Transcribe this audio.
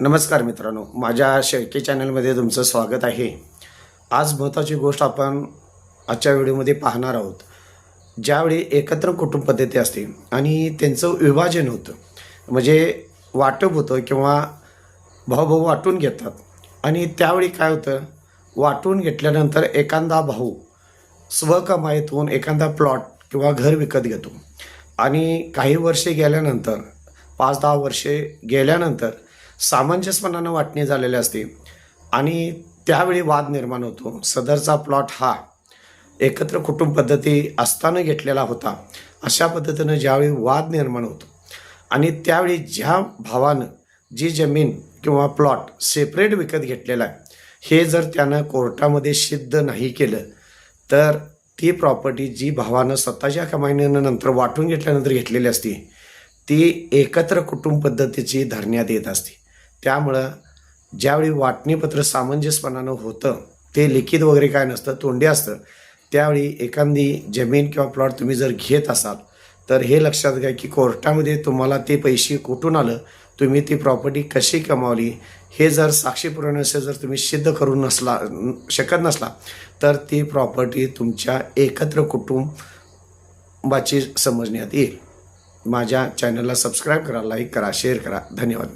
नमस्कार मित्रांनो माझ्या शेळके चॅनलमध्ये तुमचं स्वागत आहे. आज महत्त्वाची गोष्ट आपण आजच्या व्हिडिओमध्ये पाहणार आहोत. ज्यावेळी एकत्र कुटुंब पद्धती असते आणि त्यांचं विभाजन होतं म्हणजे वाटप होतं किंवा भाऊ वाटून घेतात. आणि त्यावेळी काय होतं वाटून घेतल्यानंतर एखादा भाऊ स्वकमाईतून एखादा प्लॉट किंवा घर विकत घेतो. आणि काही वर्षे गेल्यानंतर पाच दहा वर्षे गेल्यानंतर सामंजस्यपणानं वाटणी झालेली असते. आणि त्यावेळी वाद निर्माण होतो. सदरचा प्लॉट हा एकत्र कुटुंब पद्धती असताना घेतलेला होता. अशा पद्धतीनं ज्यावेळी वाद निर्माण होतो आणि त्यावेळी ज्या भावानं जी जमीन किंवा प्लॉट सेपरेट विकत घेतलेला आहे हे जर त्यानं कोर्टामध्ये सिद्ध नाही केलं तर ती प्रॉपर्टी जी भावानं स्वतःच्या कमाईनं नंतर वाटून घेतल्यानंतर घेतलेली असते ती एकत्र कुटुंब पद्धतीची धरण्यात येत असते. त्यामुळं ज्यावेळी वाटणीपत्र सामंजस्यपणानं होतं ते लिखित वगैरे काय नसतं तोंडी असतं त्यावेळी एखादी जमीन किंवा प्लॉट तुम्ही जर घेत असाल तर हे लक्षात घ्या की कोर्टामध्ये तुम्हाला ते पैसे कुठून आलं तुम्ही ती प्रॉपर्टी कशी कमावली हे जर साक्षी पुरवण्याचं जर तुम्ही सिद्ध करू नसला शकत नसला तर ती प्रॉपर्टी तुमच्या एकत्र कुटुंबाची समजण्यात येईल. माझ्या चॅनलला सबस्क्राईब करा लाईक करा शेअर करा. धन्यवाद